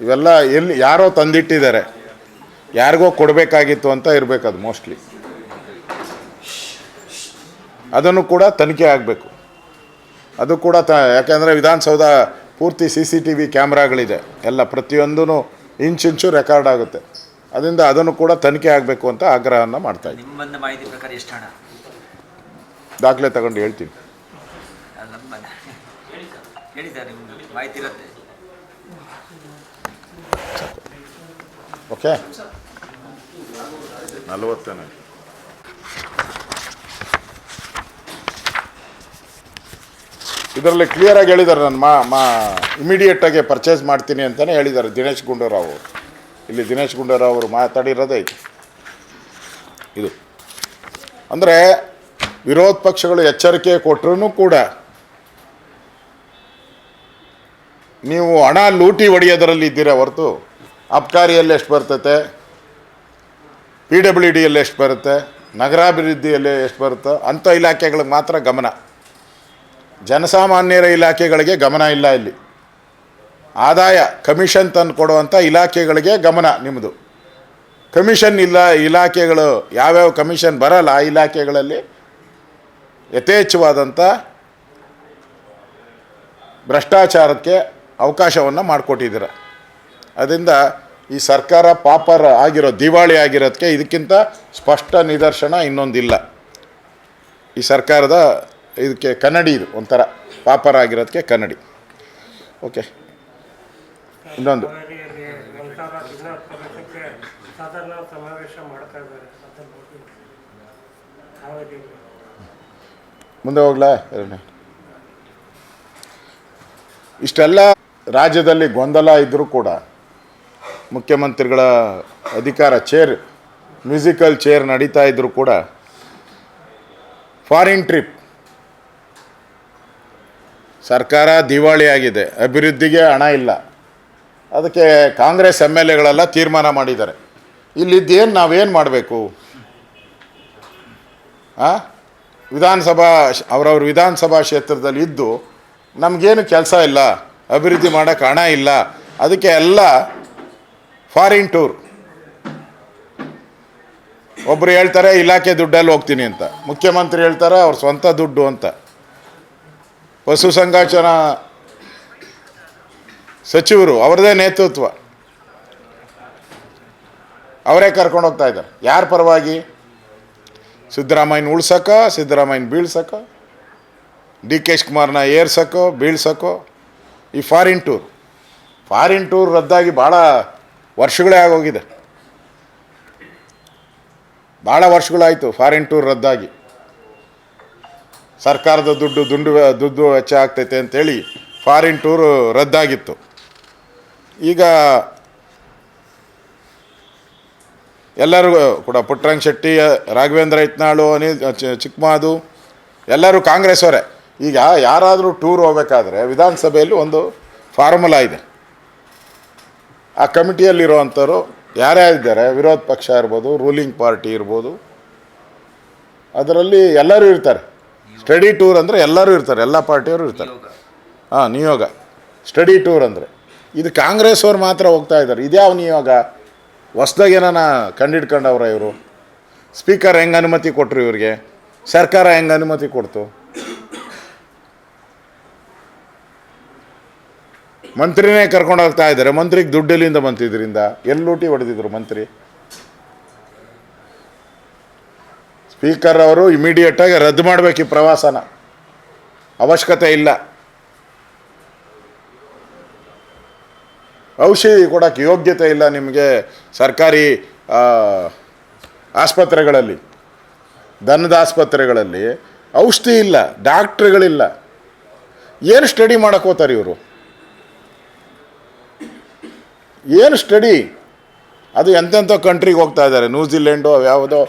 ಇವೆಲ್ಲ ಎಲ್ಲಿ ಯಾರೋ ತಂದಿಟ್ಟಿದ್ದಾರೆ. ಯಾರಿಗೋ ಕೊಡಬೇಕಾಗಿತ್ತು ಅಂತ ಇರಬೇಕದು ಮೋಸ್ಟ್ಲಿ. ಅದನ್ನು ಕೂಡ ತನಿಖೆ ಆಗಬೇಕು. ಅದು ಕೂಡ ತ, ಯಾಕೆಂದರೆ ವಿಧಾನಸೌಧ ಪೂರ್ತಿ ಸಿ ಸಿ ಟಿ ವಿ ಕ್ಯಾಮ್ರಾಗಳಿದೆ. ಎಲ್ಲ ಪ್ರತಿಯೊಂದೂ ಇಂಚಿಂಚು ರೆಕಾರ್ಡ್ ಆಗುತ್ತೆ. ಅದರಿಂದ ಅದನ್ನು ಕೂಡ ತನಿಖೆ ಆಗಬೇಕು ಅಂತ ಆಗ್ರಹವನ್ನು ಮಾಡ್ತಾ ಇದ್ದೀನಿ. ನಿಮ್ಮ ಮಾಹಿತಿ ಪ್ರಕಾರ ಎಷ್ಟು ಹಣ? ದಾಖಲೆ ತಗೊಂಡು ಹೇಳ್ತೀನಿ. ಮಾಹಿತಿ ಇರುತ್ತೆ. ಓಕೆ. ನಲವತ್ತನೇ. ಇದರಲ್ಲಿ ಕ್ಲಿಯರಾಗಿ ಹೇಳಿದ್ದಾರೆ ನಾನು ಮಾ ಮಾ ಇಮಿಡಿಯೇಟಾಗಿ ಪರ್ಚೇಸ್ ಮಾಡ್ತೀನಿ ಅಂತಲೇ ಹೇಳಿದ್ದಾರೆ ದಿನೇಶ್ ಗುಂಡೂರಾವ್ ಅವರು. ಇಲ್ಲಿ ದಿನೇಶ್ ಗುಂಡೂರಾವ್ ಅವರು ಮಾತಾಡಿರೋದೇ ಇದು. ಇದು. ಅಂದರೆ ವಿರೋಧ ಪಕ್ಷಗಳು ಎಚ್ಚರಿಕೆ ಕೊಟ್ಟರೂ ಕೂಡ ನೀವು ಹಣ ಲೂಟಿ ಹೊಡೆಯೋದರಲ್ಲಿ ಇದ್ದೀರಾ ಹೊರತು? ಅಬ್ಕಾರಿಯಲ್ಲಿ ಎಷ್ಟು ಬರ್ತೈತೆ? ಪಿ ಡಬ್ಲ್ಯೂ ಡಿಯಲ್ಲಿ ಎಷ್ಟು ಬರುತ್ತೆ? ನಗರಾಭಿವೃದ್ಧಿಯಲ್ಲಿ ಎಷ್ಟು ಬರುತ್ತೋ ಅಂಥ ಇಲಾಖೆಗಳಿಗೆ ಮಾತ್ರ ಗಮನ. ಜನಸಾಮಾನ್ಯರ ಇಲಾಖೆಗಳಿಗೆ ಗಮನ ಇಲ್ಲ ಇಲ್ಲಿ. ಆದಾಯ, ಕಮಿಷನ್ ತಂದು ಕೊಡುವಂಥ ಇಲಾಖೆಗಳಿಗೆ ಗಮನ ನಿಮ್ಮದು ಕಮಿಷನ್ ಇಲ್ಲ, ಇಲಾಖೆಗಳು ಯಾವ್ಯಾವ ಕಮಿಷನ್ ಬರಲ್ಲ ಆ ಇಲಾಖೆಗಳಲ್ಲಿ ಯಥೇಚ್ಛವಾದಂಥ ಭ್ರಷ್ಟಾಚಾರಕ್ಕೆ ಅವಕಾಶವನ್ನು ಮಾಡಿಕೊಟ್ಟಿದ್ದೀರ. ಅದರಿಂದ ಈ ಸರ್ಕಾರ ಪಾಪರ್ ಆಗಿರೋ, ದಿವಾಳಿ ಆಗಿರೋದಕ್ಕೆ ಇದಕ್ಕಿಂತ ಸ್ಪಷ್ಟ ನಿದರ್ಶನ ಇನ್ನೊಂದಿಲ್ಲ. ಈ ಸರ್ಕಾರದ ಇದಕ್ಕೆ ಕನ್ನಡಿ ಇದು ಒಂಥರ, ಪಾಪರ್ ಆಗಿರೋದಕ್ಕೆ ಕನ್ನಡಿ. ಓಕೆ ಇನ್ನೊಂದು. ಮುಂದೆ ಹೋಗ್ಲಾ ಇಷ್ಟೆಲ್ಲ ರಾಜ್ಯದಲ್ಲಿ ಗೊಂದಲ ಇದ್ದರೂ ಕೂಡ ಮುಖ್ಯಮಂತ್ರಿಗಳ ಅಧಿಕಾರ ಚೇರ್ ಮ್ಯೂಸಿಕಲ್ ಚೇರ್ ನಡೀತಾ ಇದ್ದರೂ ಕೂಡ ಫಾರಿನ್ ಟ್ರಿಪ್ ಸರ್ಕಾರ ದಿವಾಳಿ ಆಗಿದೆ ಅಭಿವೃದ್ಧಿಗೆ ಹಣ ಇಲ್ಲ. ಅದಕ್ಕೆ ಕಾಂಗ್ರೆಸ್ ಎಂ ಎಲ್ ಎಗಳೆಲ್ಲ ತೀರ್ಮಾನ ಮಾಡಿದ್ದಾರೆ. ಇಲ್ಲಿದ್ದೇನು ನಾವೇನು ಮಾಡಬೇಕು? ಹಾಂ ವಿಧಾನಸಭಾ ಅವರವ್ರ ವಿಧಾನಸಭಾ ಕ್ಷೇತ್ರದಲ್ಲಿ ಇದ್ದು ನಮಗೇನು ಕೆಲಸ ಇಲ್ಲ, ಅಭಿವೃದ್ಧಿ ಮಾಡೋಕ್ಕೆ ಹಣ ಇಲ್ಲ, ಅದಕ್ಕೆ ಎಲ್ಲ ಫಾರಿನ್ ಟೂರ್. ಒಬ್ಬರು ಹೇಳ್ತಾರೆ, ಇಲಾಖೆ ದುಡ್ಡಲ್ಲಿ ಹೋಗ್ತೀನಿ ಅಂತ. ಮುಖ್ಯಮಂತ್ರಿ ಹೇಳ್ತಾರೆ, ಅವ್ರ ಸ್ವಂತ ದುಡ್ಡು ಅಂತ. ಪಶುಸಂಗೋಚನಾ ಸಚಿವರು, ಅವರದೇ ನೇತೃತ್ವ. ಅವರೇ ಕರ್ಕೊಂಡು ಹೋಗ್ತಾ ಇದ್ದಾರೆ. ಯಾರ ಪರವಾಗಿ? ಸಿದ್ದರಾಮಯ್ಯನ ಉಳ್ಸಕ್ಕ ಸಿದ್ದರಾಮಯ್ಯನ ಬೀಳ್ಸಕ್ಕ ಡಿ ಕೆ ಶಿವಕುಮಾರ್ನ ಏರ್ಸಕ್ಕೋ ಬೀಳ್ಸಕ್ಕೋ ಈ ಫಾರಿನ್ ಟೂರ್. ಫಾರಿನ್ ಟೂರ್ ರದ್ದಾಗಿ ಭಾಳ ವರ್ಷಗಳೇ ಆಗೋಗಿದೆ. ಭಾಳ ವರ್ಷಗಳಾಯಿತು ಫಾರಿನ್ ಟೂರ್ ರದ್ದಾಗಿ. ಸರ್ಕಾರದ ದುಡ್ಡು ದುಂಡು, ದುಡ್ಡು ವೆಚ್ಚ ಆಗ್ತೈತೆ ಅಂತೇಳಿ ಫಾರಿನ್ ಟೂರು ರದ್ದಾಗಿತ್ತು. ಈಗ ಎಲ್ಲರಿಗೂ ಕೂಡ ಪುಟ್ಟರಂಗ ಶೆಟ್ಟಿ ರಾಘವೇಂದ್ರ ಇತ್ನಾಳು ಅನಿ ಚಿಕ್ಕಮಾದು ಎಲ್ಲರೂ ಕಾಂಗ್ರೆಸ್ ಅವರೇ. ಈಗ ಯಾರಾದರೂ ಟೂರ್ ಹೋಗ್ಬೇಕಾದ್ರೆ ವಿಧಾನಸಭೆಯಲ್ಲಿ ಒಂದು ಫಾರ್ಮುಲಾ ಇದೆ. ಆ ಕಮಿಟಿಯಲ್ಲಿರುವಂಥವ್ರು ಯಾರ್ಯಾರಿದ್ದಾರೆ ವಿರೋಧ ಪಕ್ಷ ಇರ್ಬೋದು ರೂಲಿಂಗ್ ಪಾರ್ಟಿ ಇರ್ಬೋದು ಅದರಲ್ಲಿ ಎಲ್ಲರೂ ಇರ್ತಾರೆ. ಸ್ಟಡಿ ಟೂರ್ ಅಂದರೆ ಎಲ್ಲರೂ ಇರ್ತಾರೆ ಎಲ್ಲ ಪಾರ್ಟಿಯವರು ಇರ್ತಾರೆ. ಹಾಂ ನಿಯೋಗ. ಸ್ಟಡಿ ಟೂರ್ ಅಂದರೆ. ಇದು ಕಾಂಗ್ರೆಸ್ ಅವ್ರು ಮಾತ್ರ ಹೋಗ್ತಾ ಇದ್ದಾರೆ. ಇದ್ಯಾವ ಇವಾಗ? ಹೊಸ್ದಾಗ ಏನಾನ ಕಂಡಿಡ್ಕೊಂಡವ್ರ ಇವರು? ಸ್ಪೀಕರ್ ಹೆಂಗೆ ಅನುಮತಿ ಕೊಟ್ಟರು ಇವ್ರಿಗೆ? ಸರ್ಕಾರ ಹೆಂಗೆ ಅನುಮತಿ ಕೊಡ್ತು? ಮಂತ್ರಿನೇ ಕರ್ಕೊಂಡು ಹೋಗ್ತಾ ಇದ್ದಾರೆ. ಮಂತ್ರಿಗೆ ದುಡ್ಡಲ್ಲಿಂದ ಬಂತಿದ್ರಿಂದ ಎಲ್ಲಿ ಲೂಟಿ ಹೊಡೆದಿದ್ರು ಮಂತ್ರಿ? ಸ್ಪೀಕರ್ ಅವರು ಇಮಿಡಿಯೇಟಾಗಿ ರದ್ದು ಮಾಡಬೇಕು ಈ ಪ್ರವಾಸನ. ಅವಶ್ಯಕತೆ ಇಲ್ಲ. ಔಷಧಿ ಕೊಡೋಕ್ಕೆ ಯೋಗ್ಯತೆ ಇಲ್ಲ ನಿಮಗೆ ಸರ್ಕಾರಿ ಆಸ್ಪತ್ರೆಗಳಲ್ಲಿ, ದನದ ಆಸ್ಪತ್ರೆಗಳಲ್ಲಿ. ಔಷಧಿ ಇಲ್ಲ, ಡಾಕ್ಟ್ರುಗಳಿಲ್ಲ. ಏನು ಸ್ಟಡಿ ಮಾಡಕ್ಕೆ ಹೋಗ್ತಾರೆ ಇವರು? ಏನು ಸ್ಟಡಿ? ಅದು ಎಂತೆಂಥ ಕಂಟ್ರಿಗೆ ಹೋಗ್ತಾ ಇದ್ದಾರೆ. ನ್ಯೂಜಿಲೆಂಡು, ಯಾವುದೋ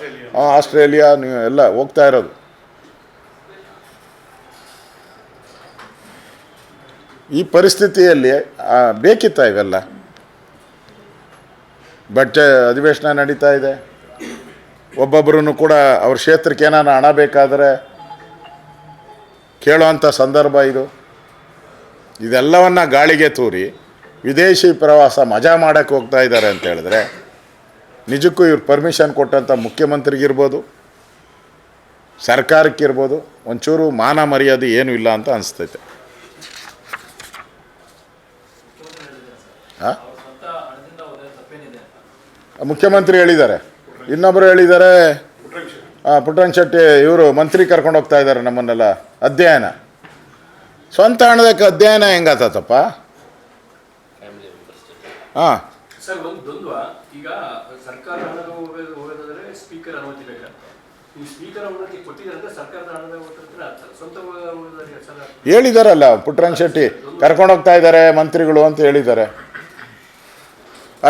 ಆಸ್ಟ್ರೇಲಿಯಾ ಎಲ್ಲ ಹೋಗ್ತಾ ಇರೋದು. ಈ ಪರಿಸ್ಥಿತಿಯಲ್ಲಿ ಬೇಕಿತ್ತ ಇವೆಲ್ಲ? ಬಟ್ ಅಧಿವೇಶನ ನಡೀತಾ ಇದೆ. ಒಬ್ಬೊಬ್ಬರೂ ಕೂಡ ಅವ್ರ ಕ್ಷೇತ್ರಕ್ಕೆ ಏನಾನ ಹಣ ಬೇಕಾದರೆ ಕೇಳೋವಂಥ ಸಂದರ್ಭ ಇದು. ಇದೆಲ್ಲವನ್ನು ಗಾಳಿಗೆ ತೂರಿ ವಿದೇಶಿ ಪ್ರವಾಸ ಮಜಾ ಮಾಡೋಕ್ಕೆ ಹೋಗ್ತಾ ಇದ್ದಾರೆ ಅಂತ ಹೇಳಿದ್ರೆ, ನಿಜಕ್ಕೂ ಇವ್ರು ಪರ್ಮಿಷನ್ ಕೊಟ್ಟಂಥ ಮುಖ್ಯಮಂತ್ರಿಗಿರ್ಬೋದು, ಸರ್ಕಾರಕ್ಕಿರ್ಬೋದು, ಒಂಚೂರು ಮಾನ ಮರ್ಯಾದೆ ಏನೂ ಇಲ್ಲ ಅಂತ ಅನಿಸ್ತೈತೆ. ಮುಖ್ಯಮಂತ್ರಿ ಹೇಳಿದ್ದಾರೆ. ಇನ್ನೊಬ್ಬರು ಹೇಳಿದ್ದಾರೆ ಹಾಂ ಪುಟ್ಟರಂಗ ಶೆಟ್ಟಿ ಇವರು ಮಂತ್ರಿ ಕರ್ಕೊಂಡು ಹೋಗ್ತಾ ಇದ್ದಾರೆ ನಮ್ಮನ್ನೆಲ್ಲ. ಅಧ್ಯಯನ. ಸ್ವಂತ ಹಣದಕ್ಕೆ ಅಧ್ಯಯನ ಹೆಂಗಾತಪ್ಪ? ಹಾಂ. ಸರ್ ಒಂದು ದ್ವಂದ್ವ. ಈಗ ಸರ್ಕಾರ ಹಣದ ಹೋಗೋದು ಸ್ಪೀಕರ್ ಅನುಮತಿ ಬೇಕಂತ. ಈ ಸ್ಪೀಕರ್ ಅನುಮತಿ ಕೊಟ್ಟಿದ್ದಾರೆ ಸರ್ಕಾರದ ಹಣದ ಹೋಗೋದಂದ್ರೆ ಅರ್ಥ ಸ್ವಂತ ಹೋಗೋದಾದ್ರೆ ಸರ್ ಹೇಳಿದಾರಲ್ಲ ಪುಟ್ಟರಂಗ ಶೆಟ್ಟಿ ಕರ್ಕೊಂಡು ಹೋಗ್ತಾ ಇದ್ದಾರೆ ಮಂತ್ರಿಗಳು ಅಂತ ಹೇಳಿದ್ದಾರೆ.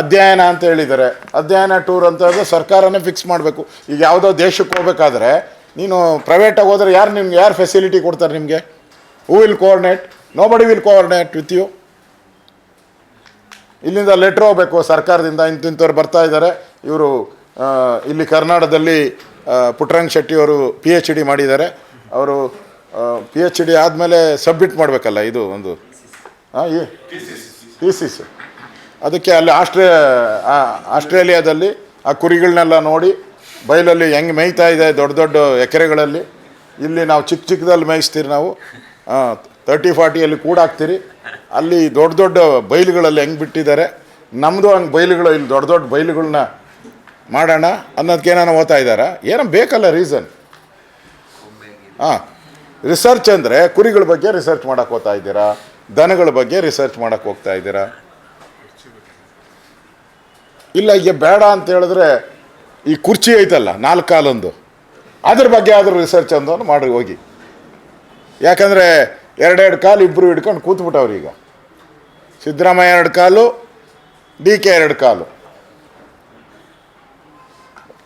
ಅಧ್ಯಯನ ಅಂತ ಹೇಳಿದ್ದಾರೆ. ಅಧ್ಯಯನ ಟೂರ್ ಅಂತ ಹೇಳಿದ್ರೆ ಸರ್ಕಾರನೇ ಫಿಕ್ಸ್ ಮಾಡಬೇಕು. ಈಗ ಯಾವುದೋ ದೇಶಕ್ಕೆ ಹೋಗ್ಬೇಕಾದ್ರೆ ನೀನು ಪ್ರೈವೇಟಾಗಿ ಹೋದರೆ ಯಾರು ನಿಮ್ಗೆ ಯಾರು ಫೆಸಿಲಿಟಿ ಕೊಡ್ತಾರೆ ನಿಮಗೆ? Who will coordinate nobody will coordinate with you ಇಲ್ಲಿಂದ ಲೆಟ್ರ್ ಹೋಗಬೇಕು ಸರ್ಕಾರದಿಂದ ಇಂತಿಂಥವ್ರು ಬರ್ತಾ ಇದ್ದಾರೆ. ಇವರು ಇಲ್ಲಿ ಕರ್ನಾಟಕದಲ್ಲಿ ಪುಟ್ರಂಗ್ ಪುಟ್ಟರಂಗ ಶೆಟ್ಟಿ ಅವರು ಪಿ ಎಚ್ ಡಿ ಮಾಡಿದ್ದಾರೆ. ಅವರು ಪಿ ಎಚ್ ಡಿ ಆದಮೇಲೆ ಸಬ್ಮಿಟ್ ಮಾಡಬೇಕಲ್ಲ ಇದು ಒಂದು ಹಾಂ ಈ ಥೀಸಿಸ್ ಅದಕ್ಕೆ ಅಲ್ಲಿ ಆಸ್ಟ್ರೇ ಆಸ್ಟ್ರೇಲಿಯಾದಲ್ಲಿ ಆ ಕುರಿಗಳನ್ನೆಲ್ಲ ನೋಡಿ ಬಯಲಲ್ಲಿ ಹೆಂಗೆ ಮೇಯ್ತಾ ಇದೆ ದೊಡ್ಡ ದೊಡ್ಡ ಎಕರೆಗಳಲ್ಲಿ. ಇಲ್ಲಿ ನಾವು ಚಿಕ್ಕ ಚಿಕ್ಕದಲ್ಲಿ ಮೇಯಿಸ್ತೀರಿ ನಾವು. ತರ್ಟಿ ಫಾರ್ಟಿಯಲ್ಲಿ ಕೂಡಾಕ್ತೀರಿ ಅಲ್ಲಿ ದೊಡ್ಡ ದೊಡ್ಡ ಬಯಲುಗಳಲ್ಲಿ ಹೆಂಗೆ ಬಿಟ್ಟಿದ್ದಾರೆ. ನಮ್ಮದು ಹಂಗೆ ಬಯಲುಗಳು, ಇಲ್ಲಿ ದೊಡ್ಡ ದೊಡ್ಡ ಬಯಲುಗಳನ್ನ ಮಾಡೋಣ ಅನ್ನೋದಕ್ಕೆ ಏನಾನ ಓದ್ತಾ ಇದ್ದಾರಾ? ಏನೋ ಬೇಕಲ್ಲ ರೀಸನ್ ಹಾಂ ರಿಸರ್ಚ್ ಅಂದರೆ ಕುರಿಗಳ ಬಗ್ಗೆ ರಿಸರ್ಚ್ ಮಾಡೋಕ್ಕೆ ಹೋಗ್ತಾ ಇದ್ದೀರಾ? ದನಗಳ ಬಗ್ಗೆ ರಿಸರ್ಚ್ ಮಾಡೋಕ್ಕೆ ಹೋಗ್ತಾ ಇದ್ದೀರಾ? ಇಲ್ಲ ಈಗ ಬೇಡ ಅಂತ ಹೇಳಿದ್ರೆ ಈ ಕುರ್ಚಿ ಐತಲ್ಲ ನಾಲ್ಕು ಕಾಲೊಂದು ಅದ್ರ ಬಗ್ಗೆ ಆದರೂ ರಿಸರ್ಚ್ ಅಂದವನು ಮಾಡಿ ಹೋಗಿ. ಯಾಕಂದರೆ ಎರಡೆರಡು ಕಾಲು ಇಬ್ಬರು ಹಿಡ್ಕೊಂಡು ಕೂತ್ಬಿಟ್ಟವ್ರು ಈಗ. ಸಿದ್ದರಾಮಯ್ಯ ಎರಡು ಕಾಲು, ಡಿ ಕೆ ಎರಡು ಕಾಲು.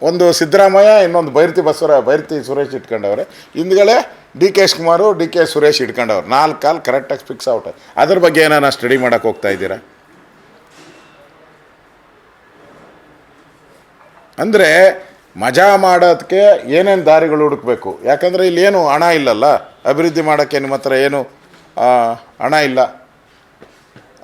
ಒಂದು ಸಿದ್ದರಾಮಯ್ಯ, ಇನ್ನೊಂದು ಬೈರ್ತಿ ಬಸವರ ಬೈರ್ತಿ ಸುರೇಶ್ ಇಟ್ಕೊಂಡವ್ರೆ. ಹಿಂದ್ಗಡೆ D K Shivakumar, D K Suresh ಇಟ್ಕೊಂಡವ್ರು. ನಾಲ್ಕು ಕಾಲು ಕರೆಕ್ಟಾಗಿ ಫಿಕ್ಸ್ ಔಟ್ ಅದ್ರ ಬಗ್ಗೆ ಏನಾರ ಸ್ಟಡಿ ಮಾಡೋಕ್ಕೆ ಹೋಗ್ತಾ ಇದ್ದೀರಾ? ಅಂದರೆ ಮಜಾ ಮಾಡೋದಕ್ಕೆ ಏನೇನು ದಾರಿಗಳು ಹುಡುಕಬೇಕು? ಯಾಕಂದರೆ ಇಲ್ಲೇನು ಹಣ ಇಲ್ಲಲ್ಲ? ಅಭಿವೃದ್ಧಿ ಮಾಡೋಕ್ಕೆ ನಿಮ್ಮ ಹತ್ರ ಏನು ಹಣ ಇಲ್ಲ.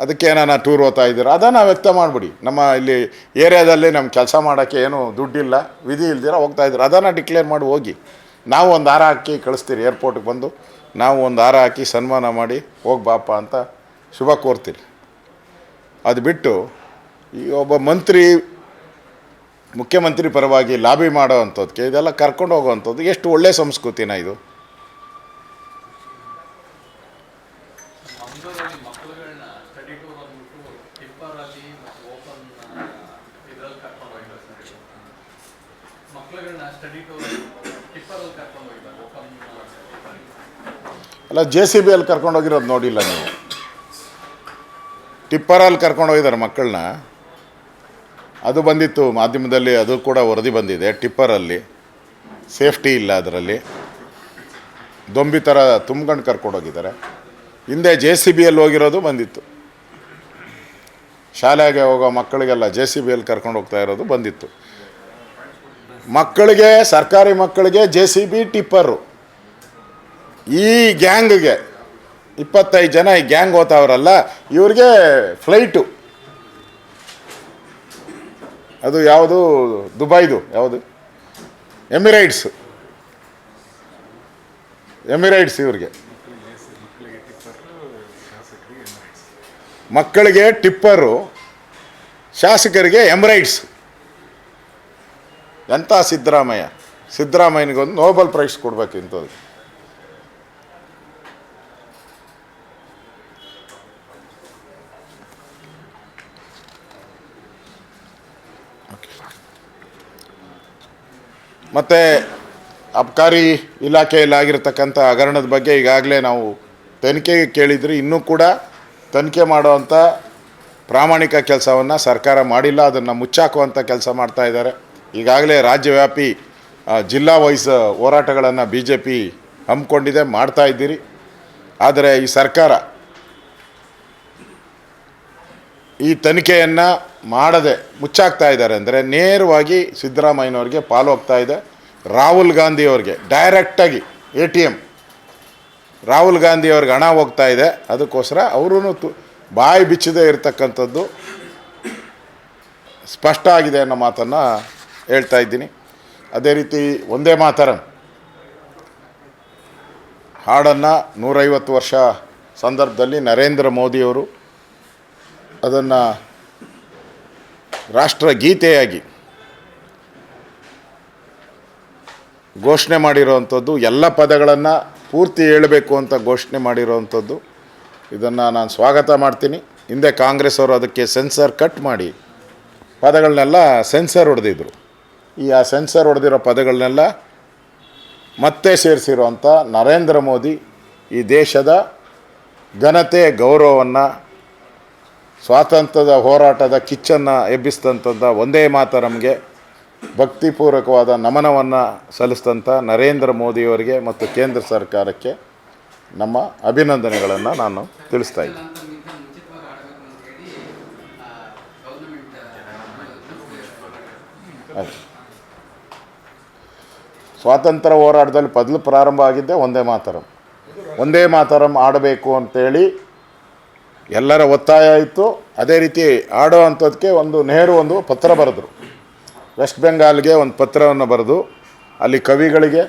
ಅದಕ್ಕೆ ಏನಾನ ಟೂರ್ ಹೋಗ್ತಾ ಇದ್ದೀರಾ? ಅದನ್ನು ವ್ಯಕ್ತ ಮಾಡಿಬಿಡಿ. ನಮ್ಮ ಇಲ್ಲಿ ಏರಿಯಾದಲ್ಲಿ ನಮ್ಮ ಕೆಲಸ ಮಾಡೋಕ್ಕೆ ಏನು ದುಡ್ಡಿಲ್ಲ, ವಿಧಿ ಇಲ್ದಿರ ಹೋಗ್ತಾ ಇದ್ದೀರ? ಅದನ್ನು ಡಿಕ್ಲೇರ್ ಮಾಡಿ ಹೋಗಿ. ನಾವು ಒಂದು ಹಾರ ಹಾಕಿ ಕಳಿಸ್ತೀರಿ ಏರ್ಪೋರ್ಟ್ಗೆ ಬಂದು. ನಾವು ಒಂದು ಹಾರ ಹಾಕಿ ಸನ್ಮಾನ ಮಾಡಿ ಹೋಗಿ ಬಾಪ ಅಂತ ಶುಭ ಕೋರ್ತೀರಿ. ಅದು ಬಿಟ್ಟು ಈ ಒಬ್ಬ ಮಂತ್ರಿ ಮುಖ್ಯಮಂತ್ರಿ ಪರವಾಗಿ ಲಾಬಿ ಮಾಡೋ ಅಂಥದ್ದಕ್ಕೆ ಇದೆಲ್ಲ ಕರ್ಕೊಂಡು ಹೋಗೋವಂಥದ್ದು ಎಷ್ಟು ಒಳ್ಳೆಯ ಸಂಸ್ಕೃತಿನ ಇದು? ಅಲ್ಲ ಜೆ ಸಿ ಬಿಯಲ್ಲಿ ಕರ್ಕೊಂಡು ಹೋಗಿರೋದು ನೋಡಿಲ್ಲ ನೀವು? ಟಿಪ್ಪರಲ್ಲಿ ಕರ್ಕೊಂಡು ಹೋಗಿದ್ದಾರೆ ಮಕ್ಕಳನ್ನ? ಅದು ಬಂದಿತ್ತು ಮಾಧ್ಯಮದಲ್ಲಿ, ಅದು ಕೂಡ ವರದಿ ಬಂದಿದೆ ಟಿಪ್ಪರಲ್ಲಿ. ಸೇಫ್ಟಿ ಇಲ್ಲ ಅದರಲ್ಲಿ. ದೊಂಬಿ ಥರ ತುಂಬ್ಕೊಂಡು ಕರ್ಕೊಂಡೋಗಿದ್ದಾರೆ ಹಿಂದೆ ಜೆ ಸಿ ಬಿಯಲ್ಲಿ ಹೋಗಿರೋದು ಬಂದಿತ್ತು. ಶಾಲೆಗೆ ಹೋಗೋ ಮಕ್ಕಳಿಗೆಲ್ಲ ಜೆ ಸಿ ಬಿಯಲ್ಲಿ ಕರ್ಕೊಂಡು ಹೋಗ್ತಾ ಇರೋದು ಬಂದಿತ್ತು. ಮಕ್ಕಳಿಗೆ, ಸರ್ಕಾರಿ ಮಕ್ಕಳಿಗೆ ಜೆ ಸಿ ಬಿ ಟಿಪ್ಪರು. ಈ ಗ್ಯಾಂಗ್ಗೆ ಇಪ್ಪತ್ತೈದು ಜನ ಈ ಗ್ಯಾಂಗ್ ಹೋತಾವ್ರಲ್ಲ ಇವ್ರಿಗೆ ಫ್ಲೈಟು ಅದು ಯಾವುದು? ದುಬೈದು. ಯಾವುದು? ಎಮಿರೈಟ್ಸ್. ಎಮಿರೈಟ್ಸ್ ಇವ್ರಿಗೆ. ಮಕ್ಕಳಿಗೆ ಟಿಪ್ಪರು, ಶಾಸಕರಿಗೆ ಎಮಿರೈಟ್ಸ್. ಎಂಥ ಸಿದ್ದರಾಮಯ್ಯ? ಸಿದ್ದರಾಮಯ್ಯನಿಗೊಂದು ನೋಬಲ್ ಪ್ರೈಸ್ ಕೊಡಬೇಕು ಇಂಥದ್ದು. ಮತ್ತು ಅಬ್ಕಾರಿ ಇಲಾಖೆಯಲ್ಲಿ ಆಗಿರತಕ್ಕಂಥ ಹಗರಣದ ಬಗ್ಗೆ ಈಗಾಗಲೇ ನಾವು ತನಿಖೆಗೆ ಕೇಳಿದ್ರಿ. ಇನ್ನೂ ಕೂಡ ತನಿಖೆ ಮಾಡುವಂಥ ಪ್ರಾಮಾಣಿಕ ಕೆಲಸವನ್ನು ಸರ್ಕಾರ ಮಾಡಿಲ್ಲ. ಅದನ್ನು ಮುಚ್ಚಾಕುವಂಥ ಕೆಲಸ ಮಾಡ್ತಾ ಇದ್ದಾರೆ. ಈಗಾಗಲೇ ರಾಜ್ಯವ್ಯಾಪಿ ಜಿಲ್ಲಾ ವೈಸ್ ಹೋರಾಟಗಳನ್ನು ಬಿ ಜೆ ಪಿ ಹಮ್ಮಿಕೊಂಡಿದೆ, ಮಾಡ್ತಾ ಇದ್ದೀರಿ. ಆದರೆ ಈ ಸರ್ಕಾರ ಈ ತನಿಖೆಯನ್ನು ಮಾಡದೆ ಮುಚ್ಚಾಕ್ತಾ ಇದ್ದಾರೆ ಅಂದರೆ ನೇರವಾಗಿ ಸಿದ್ದರಾಮಯ್ಯನವ್ರಿಗೆ ಪಾಲು ಹೋಗ್ತಾ ಇದೆ. ರಾಹುಲ್ ಗಾಂಧಿಯವ್ರಿಗೆ ಡೈರೆಕ್ಟಾಗಿ ಎ ಟಿ ಎಂ ರಾಹುಲ್ ಗಾಂಧಿಯವ್ರಿಗೆ ಹಣ ಹೋಗ್ತಾ ಇದೆ. ಅದಕ್ಕೋಸ್ಕರ ಅವರೂ ತು ಬಾಯಿ ಬಿಚ್ಚದೇ ಇರತಕ್ಕಂಥದ್ದು. ಸ್ಪಷ್ಟ ಆಗಿದೆ ಅನ್ನೋ ಮಾತನ್ನು ಹೇಳ್ತಾ ಇದ್ದೀನಿ. ಅದೇ ರೀತಿ ಒಂದೇ ಮಾತರ. ಹಾಡನ್ನು ನೂರೈವತ್ತು ವರ್ಷ ಸಂದರ್ಭದಲ್ಲಿ ನರೇಂದ್ರ ಮೋದಿಯವರು ಅದನ್ನು ರಾಷ್ಟ್ರಗೀತೆಯಾಗಿ ಘೋಷಣೆ ಮಾಡಿರೋವಂಥದ್ದು ಎಲ್ಲ ಪದಗಳನ್ನು ಪೂರ್ತಿ ಹೇಳಬೇಕು ಅಂತ ಘೋಷಣೆ ಮಾಡಿರೋವಂಥದ್ದು ಇದನ್ನು ನಾನು ಸ್ವಾಗತ ಮಾಡ್ತೀನಿ. ಹಿಂದೆ ಕಾಂಗ್ರೆಸ್ ಅವರು ಅದಕ್ಕೆ ಸೆನ್ಸರ್ ಕಟ್ ಮಾಡಿ ಪದಗಳನ್ನೆಲ್ಲ ಸೆನ್ಸರ್ ಹೊಡೆದಿದ್ರು. ಈ ಆ ಸೆನ್ಸರ್ ಹೊಡೆದಿರೋ ಪದಗಳನ್ನೆಲ್ಲ ಮತ್ತೆ ಸೇರಿಸಿರುವಂಥ ನರೇಂದ್ರ ಮೋದಿ ಈ ದೇಶದ ಘನತೆ ಗೌರವವನ್ನು ಸ್ವಾತಂತ್ರ್ಯದ ಹೋರಾಟದ ಕಿಚ್ಚನ್ನು ಎಬ್ಬಿಸಿದಂಥದ್ದ ಒಂದೇ ಮಾತರಂಗೆ ಭಕ್ತಿಪೂರ್ವಕವಾದ ನಮನವನ್ನು ಸಲ್ಲಿಸಿದಂಥ ನರೇಂದ್ರ ಮೋದಿಯವರಿಗೆ ಮತ್ತು ಕೇಂದ್ರ ಸರ್ಕಾರಕ್ಕೆ ನಮ್ಮ ಅಭಿನಂದನೆಗಳನ್ನು ನಾನು ತಿಳಿಸ್ತಾ ಇದ್ದೀನಿ. ಸ್ವಾತಂತ್ರ್ಯ ಹೋರಾಟದಲ್ಲಿ ಪದಲು ಪ್ರಾರಂಭ ಆಗಿದ್ದೆ ಒಂದೇ ಮಾತರಂ. ಒಂದೇ ಮಾತರಂ ಆಡಬೇಕು ಅಂತೇಳಿ ಎಲ್ಲರ ಒತ್ತಾಯ ಇತ್ತು. ಅದೇ ರೀತಿ ಆಡೋ ಅಂಥದ್ದಕ್ಕೆ ಒಂದು ನೆಹರು ಒಂದು ಪತ್ರ ಬರೆದರು. ವೆಸ್ಟ್ ಬೆಂಗಾಲ್ಗೆ ಒಂದು ಪತ್ರವನ್ನು ಬರೆದು, ಅಲ್ಲಿ ಕವಿಗಳಿಗೆ,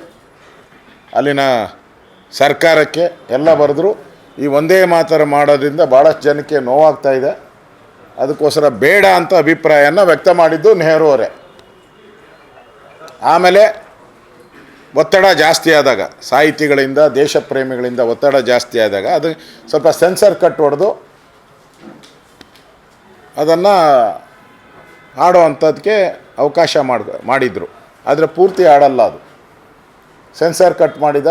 ಅಲ್ಲಿನ ಸರ್ಕಾರಕ್ಕೆ ಎಲ್ಲ ಬರೆದ್ರು. ಈ ಒಂದೇ ಮಾತರ ಮಾಡೋದ್ರಿಂದ ಭಾಳಷ್ಟು ಜನಕ್ಕೆ ನೋವಾಗ್ತಾ ಇದೆ. ಅದಕ್ಕೋಸ್ಕರ ಬೇಡ ಅಂತ ಅಭಿಪ್ರಾಯನ ವ್ಯಕ್ತ ಮಾಡಿದ್ದು ನೆಹರು ಅವರೇ. ಆಮೇಲೆ ಒತ್ತಡ ಜಾಸ್ತಿ ಆದಾಗ, ಸಾಹಿತಿಗಳಿಂದ ದೇಶ ಪ್ರೇಮಿಗಳಿಂದ ಒತ್ತಡ ಜಾಸ್ತಿ ಆದಾಗ, ಅದು ಸ್ವಲ್ಪ ಸೆನ್ಸರ್ ಕಟ್ ಹೊಡೆದು ಅದನ್ನು ಆಡೋ ಅಂಥದ್ದಕ್ಕೆ ಅವಕಾಶ ಮಾಡ, ಮಾಡಿದರು. ಆದರೆ ಪೂರ್ತಿ ಆಡಲ್ಲ ಅದು. ಸೆನ್ಸರ್ ಕಟ್ ಮಾಡಿದ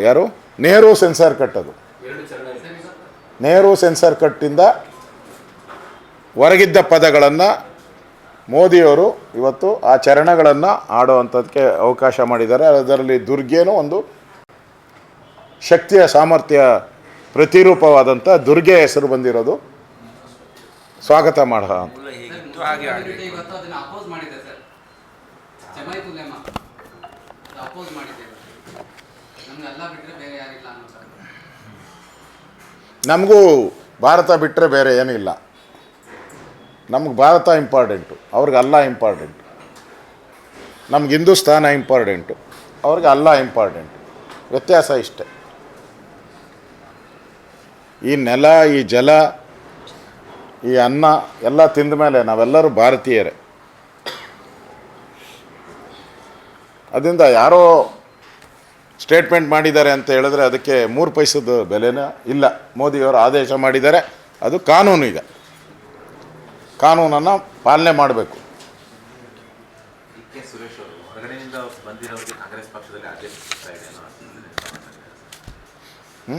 ಯಾರು? ನೆಹರು ಸೆನ್ಸರ್ ಕಟ್ ಅದು. ನೆಹರು ಸೆನ್ಸರ್ ಕಟ್ಟಿಂದ ಹೊರಗಿದ್ದ ಪದಗಳನ್ನು ಮೋದಿಯವರು ಇವತ್ತು ಆ ಚರಣಗಳನ್ನು ಆಡುವಂಥದ್ದಕ್ಕೆ ಅವಕಾಶ ಮಾಡಿದ್ದಾರೆ. ಅದರಲ್ಲಿ ದುರ್ಗೆನೂ ಒಂದು ಶಕ್ತಿಯ ಸಾಮರ್ಥ್ಯ ಪ್ರತಿರೂಪವಾದಂಥ ದುರ್ಗೆ ಹೆಸರು ಬಂದಿರೋದು. ಸ್ವಾಗತ ಮಾಡ ನಮಗೂ ಭಾರತ ಬಿಟ್ಟರೆ ಬೇರೆ ಏನೂ ಇಲ್ಲ ನಮ್ಗೆ ಭಾರತ ಇಂಪಾರ್ಟೆಂಟು ಅವ್ರಿಗೆ ಅಲ್ಲ ಇಂಪಾರ್ಟೆಂಟು ನಮ್ಗೆ ಹಿಂದೂಸ್ತಾನ ಇಂಪಾರ್ಟೆಂಟು ಅವ್ರಿಗೆ ಅಲ್ಲ ಇಂಪಾರ್ಟೆಂಟು ವ್ಯತ್ಯಾಸ ಇಷ್ಟೆ. ಈ ನೆಲ ಈ ಜಲ ಈ ಅನ್ನ ಎಲ್ಲ ತಿಂದ ಮೇಲೆ ನಾವೆಲ್ಲರೂ ಭಾರತೀಯರೇ. ಅದರಿಂದ ಯಾರೋ ಸ್ಟೇಟ್ಮೆಂಟ್ ಮಾಡಿದ್ದಾರೆ ಅಂತ ಹೇಳಿದ್ರೆ ಅದಕ್ಕೆ ಮೂರು ಪೈಸದ ಬೆಲೆನ ಇಲ್ಲ. ಮೋದಿಯವರು ಆದೇಶ ಮಾಡಿದ್ದಾರೆ. ಅದು ಕಾನೂನು ಇದೆ ಕಾನೂನನ್ನು ಪಾಲನೆ ಮಾಡಬೇಕು. ಡಿ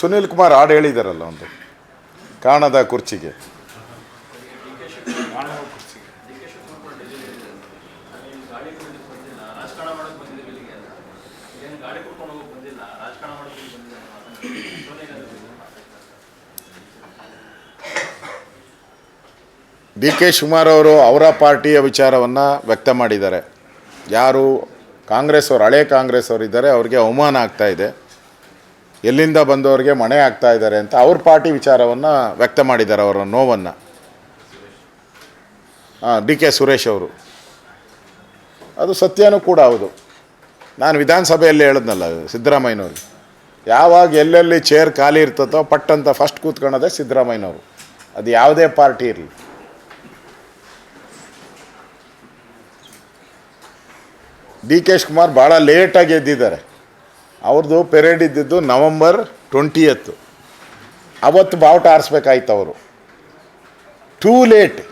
ಸುನೀಲ್ ಕುಮಾರ್ ಹಾಡು ಹೇಳಿದಾರಲ್ಲ ಒಂದು. ಕಾಣದ ಕುರ್ಚಿಗೆ. ಡಿ ಕೆ ಶಿವಕುಮಾರ್ ಅವರು ಅವರ ಪಾರ್ಟಿಯ ವಿಚಾರವನ್ನು ವ್ಯಕ್ತ ಮಾಡಿದ್ದಾರೆ. ಯಾರು ಕಾಂಗ್ರೆಸ್ ಅವರು, ಹಳೆ ಕಾಂಗ್ರೆಸ್ ಅವರಿದ್ದಾರೆ ಅವ್ರಿಗೆ ಅವಮಾನ ಆಗ್ತಾ ಇದೆ. ಎಲ್ಲಿಂದ ಬಂದವರಿಗೆ ಮಣೆ ಆಗ್ತಾ ಇದ್ದಾರೆ ಅಂತ ಅವ್ರ ಪಾರ್ಟಿ ವಿಚಾರವನ್ನು ವ್ಯಕ್ತ ಮಾಡಿದ್ದಾರೆ ಅವರ ನೋವನ್ನು. ಡಿ ಕೆ ಸುರೇಶ್ ಅವರು. ಅದು ಸತ್ಯನೂ ಕೂಡ ಹೌದು. ನಾನು ವಿಧಾನಸಭೆಯಲ್ಲಿ ಹೇಳಿದ್ನಲ್ಲ, ಸಿದ್ದರಾಮಯ್ಯನವ್ರಿಗೆ. ಯಾವಾಗ ಎಲ್ಲೆಲ್ಲಿ ಚೇರ್ ಖಾಲಿ ಇರ್ತದೋ ಪಟ್ ಅಂತ ಫಸ್ಟ್ ಕೂತ್ಕೊಳ್ಳೋದೇ ಸಿದ್ದರಾಮಯ್ಯನವರು. ಅದು ಯಾವುದೇ ಪಾರ್ಟಿ ಇರಲಿ. ಡಿ ಕೆ ಕುಮಾರ್ ಭಾಳ ಲೇಟಾಗಿ ಎದ್ದಿದ್ದಾರೆ. ಅವ್ರದ್ದು ಪೆರೇಡ್ ಇದ್ದಿದ್ದು ನವಂಬರ್ ಟ್ವೆಂಟಿಯತ್ತು ಅವತ್ತು ಬಾವುಟ ಆರಿಸ್ಬೇಕಾಯ್ತು ಅವರು. ಟೂ ಲೇಟ್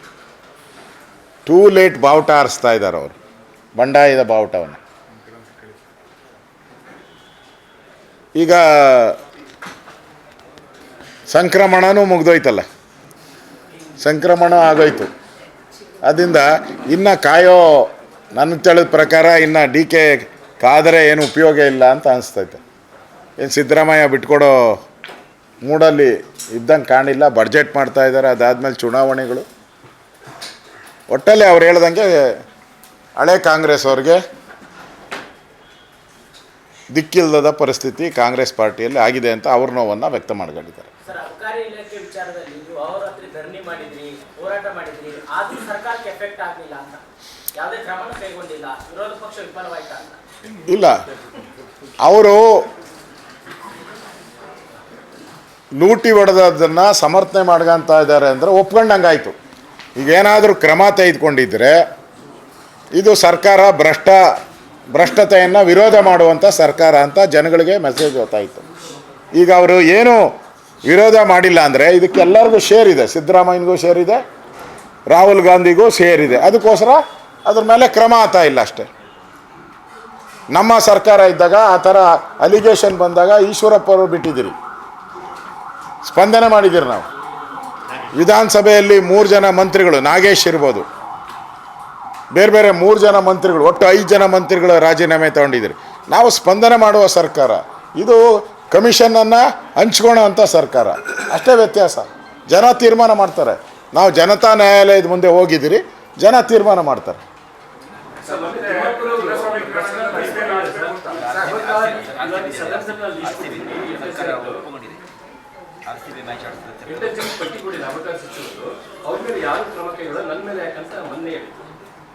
ಟೂ ಲೇಟ್ ಬಾವುಟ ಆರಿಸ್ತಾ ಇದ್ದಾರೆ ಅವರು. ಬಂಡಾಯದ ಬಾವುಟವನ್ನು. ಈಗ ಸಂಕ್ರಮಣನೂ ಮುಗ್ದೋಯ್ತಲ್ಲ. ಸಂಕ್ರಮಣ ಆಗೋಯ್ತು. ಅದರಿಂದ ಇನ್ನು ಕಾಯೋ, ನನ್ನ ತಿಳಿದ ಪ್ರಕಾರ ಇನ್ನು ಡಿ ಕೆ ಕಾದರೆ ಏನು ಉಪಯೋಗ ಇಲ್ಲ ಅಂತ ಅನಿಸ್ತೈತೆ. ಏನು ಸಿದ್ದರಾಮಯ್ಯ ಬಿಟ್ಕೊಡೋ ಮೂಡಲ್ಲಿ ಇದ್ದಂಗೆ ಕಾಣಿಲ್ಲ ಬಡ್ಜೆಟ್ ಮಾಡ್ತಾ ಇದ್ದಾರೆ ಅದಾದಮೇಲೆ ಚುನಾವಣೆಗಳು. ಒಟ್ಟಲ್ಲಿ ಅವ್ರು ಹೇಳ್ದಂಗೆ ಹಳೆ ಕಾಂಗ್ರೆಸ್ ಅವ್ರಿಗೆ ದಿಕ್ಕಿಲ್ಲದ ಪರಿಸ್ಥಿತಿ ಕಾಂಗ್ರೆಸ್ ಪಾರ್ಟಿಯಲ್ಲಿ ಆಗಿದೆ ಅಂತ ಅವ್ರ ನೋವನ್ನು ವ್ಯಕ್ತ ಮಾಡ್ಕೊಂಡಿದ್ದಾರೆ. ಸರ್, ಅಬಕಾರಿ ಇಲಾಖೆ ವಿಚಾರದಲ್ಲಿ ಅವ್ರ ಹತ್ರ ಧರಣಿ ಮಾಡಿದ್ರಿ, ಹೋರಾಟ ಮಾಡಿದ್ರಿ, ಆದ್ರೂ ಸರ್ಕಾರಕ್ಕೆ ಎಫೆಕ್ಟ್ ಆಗಲಿಲ್ಲ ಅಂತ. ಯಾವುದೇ ಕ್ರಮ ಕೈಗೊಂಡಿಲ್ಲ, ವಿರೋಧ ಪಕ್ಷ ವಿಫಲವಾಯ್ತಾ ಅಂತ. ಇಲ್ಲ. ಅವರು ಲೂಟಿ ಹೊಡೆದದನ್ನು ಸಮರ್ಥನೆ ಮಾಡ್ಕೊಂತ ಇದ್ದಾರೆ ಅಂದರೆ ಈಗ ಈಗೇನಾದರೂ ಕ್ರಮ ತೆಗೆದುಕೊಂಡಿದ್ದರೆ ಇದು ಸರ್ಕಾರ ಭ್ರಷ್ಟ, ಭ್ರಷ್ಟತೆಯನ್ನು ವಿರೋಧ ಮಾಡುವಂಥ ಸರ್ಕಾರ ಅಂತ ಜನಗಳಿಗೆ ಮೆಸೇಜ್ ಗೊತ್ತಾಯಿತು ಈಗ ಅವರು ಏನು ವಿರೋಧ ಮಾಡಿಲ್ಲ ಅಂದರೆ ಇದಕ್ಕೆಲ್ಲರಿಗೂ ಶೇರ್ ಇದೆ ಸಿದ್ದರಾಮಯ್ಯನಿಗೂ ಶೇರ್ ಇದೆ ರಾಹುಲ್ ಗಾಂಧಿಗೂ ಶೇರ್ ಇದೆ ಅದಕ್ಕೋಸ್ಕರ ಅದ್ರ ಮೇಲೆ ಕ್ರಮ ಆಗ್ತಾ ಇಲ್ಲ ಅಷ್ಟೇ. ನಮ್ಮ ಸರ್ಕಾರ ಇದ್ದಾಗ ಆ ಥರ ಅಲಿಗೇಷನ್ ಬಂದಾಗ ಈಶ್ವರಪ್ಪ ಅವರು ಬಿಟ್ಟಿದ್ದೀರಿ. ಸ್ಪಂದನೆ ಮಾಡಿದ್ದೀರಿ ನಾವು. ವಿಧಾನಸಭೆಯಲ್ಲಿ ಮೂರು ಜನ ಮಂತ್ರಿಗಳು, ನಾಗೇಶ್ ಇರ್ಬೋದು. ಬೇರೆ ಬೇರೆ ಮೂರು ಜನ ಮಂತ್ರಿಗಳು, ಒಟ್ಟು ಐದು ಜನ ಮಂತ್ರಿಗಳು ರಾಜೀನಾಮೆ ತಗೊಂಡಿದ್ದೀರಿ. ನಾವು ಸ್ಪಂದನೆ ಮಾಡುವ ಸರ್ಕಾರ. ಇದು ಕಮಿಷನನ್ನು ಹಂಚ್ಕೊಳೋ ಅಂಥ ಸರ್ಕಾರ. ಅಷ್ಟೇ ವ್ಯತ್ಯಾಸ. ಜನ ತೀರ್ಮಾನ ಮಾಡ್ತಾರೆ. ನಾವು ಜನತಾ ನ್ಯಾಯಾಲಯದ ಮುಂದೆ ಹೋಗಿದ್ದೀರಿ, ಜನ ತೀರ್ಮಾನ ಮಾಡ್ತಾರೆ ಸರ್ಕಾರ ಒಪ್ಕೊಂಡಿದೆ ಆರ್ ಸಿ ಬಿ ಮ್ಯಾಚ್ ಆಡ್ತಿರುತ್ತೆ ಇಂಟೆನ್ಸಿವ್ ಪಟ್ಟಿ ಕೊಡಿಲ್ಲ ಅಬಕಾರಿ ಸಚಿವರು ಅವ್ರ ಮೇಲೆ ಯಾರು ಕ್ರಮ ಕೈಗೊಳ್ಳ ನನ್ನ ಮೇಲೆ ಯಾಕಂತ ಮೊನ್ನೆ ಹೇಳಿದ್ರು ಯಾರ ಮೇಲೆ ಕ್ರಮ ಯಾರ ಮೇಲೆ ಕ್ರಮ ಅಬಕಾರಿ ಸಚಿವರು ಸದನದಲ್ಲೇ ಪಟ್ಟಿ ಕೊಟ್ಟ ಇಂಟೆನ್ಸಿವ್ ನಾಗೇಶ್ವರ ಲೋಪದಯುಗ ಅಂತ ಹೇಳಿದ ಅವ್ರ ಮೇಲೆ ಯಾವತ್ತೂ ಆ- ಆರೋಪ ಬಿದ್ದು ಅವ್ರ ಮೇಲೆ ಕ್ರಮ ಕೈಗೊಳ್ಳ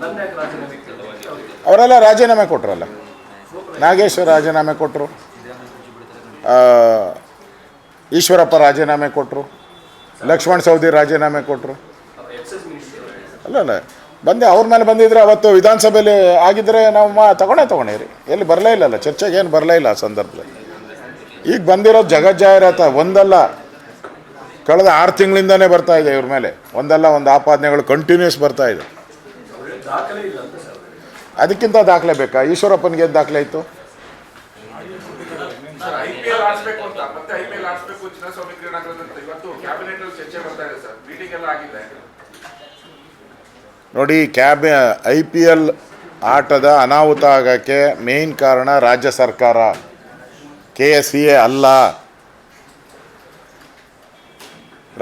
ನನ್ನ ಮೇಲೆ ರಾಜೀನಾಮೆ ಯಾರ ಮೇಲೆ ಅವ್ರಿಗೆ ಅವರೆಲ್ಲ ರಾಜೀನಾಮೆ ಕೊಟ್ರಲ್ಲ? ನಾಗೇಶ್ವರ ರಾಜೀನಾಮೆ ಕೊಟ್ಟರು ಈಶ್ವರಪ್ಪ ರಾಜೀನಾಮೆ ಕೊಟ್ಟರು ಲಕ್ಷ್ಮಣ್ ಸೌದಿ ರಾಜೀನಾಮೆ ಕೊಟ್ಟರು ಅಲ್ಲ ಅಲ್ಲ ಬಂದೆ, ಅವ್ರ ಮೇಲೆ ಬಂದಿದ್ರೆ ಅವತ್ತು ವಿಧಾನಸಭೆಯಲ್ಲಿ ಆಗಿದ್ರೆ ನಾವು ಮಾ ತಗೊಂಡೇ ತಗೊಂಡಿರಿ ಎಲ್ಲಿ ಬರಲೇ ಇಲ್ಲಲ್ಲ ಚರ್ಚೆಗೆ ಏನು ಬರಲೇ ಇಲ್ಲ ಆ ಸಂದರ್ಭದಲ್ಲಿ. ಈಗ ಬಂದಿರೋದು ಜಗಜ್ಜಾಹಿರಾತ ಒಂದಲ್ಲ, ಕಳೆದ ಆರು ತಿಂಗಳಿಂದನೇ ಬರ್ತಾ ಇದೆ ಇವ್ರ ಮೇಲೆ. ಒಂದಲ್ಲ, ಒಂದು ಆಪಾದನೆಗಳು ಕಂಟಿನ್ಯೂಸ್ ಬರ್ತಾ ಇದೆ. ಅದಕ್ಕಿಂತ ದಾಖಲೆ ಬೇಕಾ? ಈಶ್ವರಪ್ಪನಿಗೆ ಏನು ದಾಖಲೆ ಇತ್ತು ಚರ್ಚೆ ಬರ್ತಾ ಇದೆ ಸರ್. ಮೀಟಿಂಗ್ ಎಲ್ಲ ಆಗಿದೆ. ನೋಡಿ, ಕ್ಯಾಬ್ ಐ ಪಿ ಎಲ್ ಆಟದ ಅನಾಹುತ ಆಗೋಕ್ಕೆ ಮೇನ್ ಕಾರಣ ರಾಜ್ಯ ಸರ್ಕಾರ. ಕೆ ಎಸ್ ಸಿ ಎ ಅಲ್ಲ.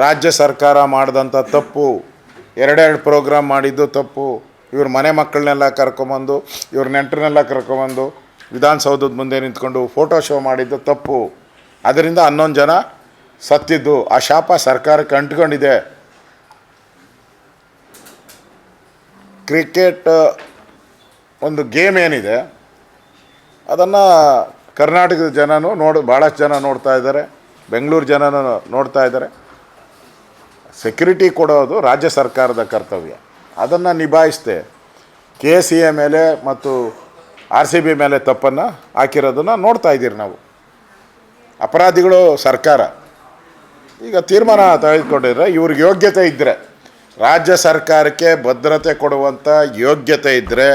ರಾಜ್ಯ ಸರ್ಕಾರ ಮಾಡಿದಂಥ ತಪ್ಪು, ಎರಡೆರಡು ಪ್ರೋಗ್ರಾಮ್ ಮಾಡಿದ್ದು ತಪ್ಪು. ಇವ್ರ ಮನೆ ಮಕ್ಕಳನ್ನೆಲ್ಲ ಕರ್ಕೊಂಬಂದು, ಇವ್ರ ನೆಂಟರನ್ನೆಲ್ಲ ಕರ್ಕೊಂಬಂದು, ವಿಧಾನಸೌಧದ ಮುಂದೆ ನಿಂತ್ಕೊಂಡು ಫೋಟೋ ಶೋ ಮಾಡಿದ್ದು ತಪ್ಪು. ಅದರಿಂದ ಹನ್ನೊಂದು ಜನ ಸತ್ತಿದ್ದು. ಆ ಶಾಪ ಸರ್ಕಾರಕ್ಕೆ ಅಂಟ್ಕೊಂಡಿದೆ. ಕ್ರಿಕೆಟ್ ಒಂದು ಗೇಮ್ ಏನಿದೆ, ಅದನ್ನು ಕರ್ನಾಟಕದ ಜನನೂ ನೋಡು ಭಾಳಷ್ಟು ಜನ ನೋಡ್ತಾ ಇದ್ದಾರೆ, ಬೆಂಗಳೂರು ಜನನೂ ನೋಡ್ತಾ ಇದ್ದಾರೆ. ಸೆಕ್ಯೂರಿಟಿ ಕೊಡೋದು ರಾಜ್ಯ ಸರ್ಕಾರದ ಕರ್ತವ್ಯ. ಅದನ್ನು ನಿಭಾಯಿಸ್ದೆ ಕೆ ಸಿ ಎ ಮೇಲೆ ಮತ್ತು ಆರ್ ಸಿ ಬಿ ಮೇಲೆ ತಪ್ಪನ್ನು ಹಾಕಿರೋದನ್ನು ನೋಡ್ತಾ ಇದ್ದೀರಿ ನಾವು. ಅಪರಾಧಿಗಳು ಸರ್ಕಾರ. ಈಗ ತೀರ್ಮಾನ ತೆಗೆದುಕೊಂಡಿದ್ರೆ ಇವ್ರಿಗೆ ಯೋಗ್ಯತೆ ಇದ್ದರೆ ರಾಜ್ಯ ಸರ್ಕಾರಕ್ಕೆ ಭದ್ರತೆ ಕೊಡುವಂಥ ಯೋಗ್ಯತೆ ಇದ್ದರೆ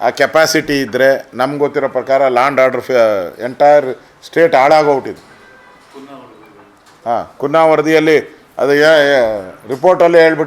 ಆ ಕೆಪಾಸಿಟಿ ಇದ್ದರೆ ನಮ್ಗೆ ಗೊತ್ತಿರೋ ಪ್ರಕಾರ ಲ್ಯಾಂಡ್ ಆರ್ಡರ್ ಎಂಟೈರ್ ಸ್ಟೇಟ್ ಹಾಳಾಗೋಗ್ಬಿಟ್ಟಿದೆ. ಹಾಂ ಕುನ್ನಾ ವರದಿಯಲ್ಲಿ ಅದು ರಿಪೋರ್ಟಲ್ಲಿ ಹೇಳ್ಬಿಟ್ಟಿದೆ.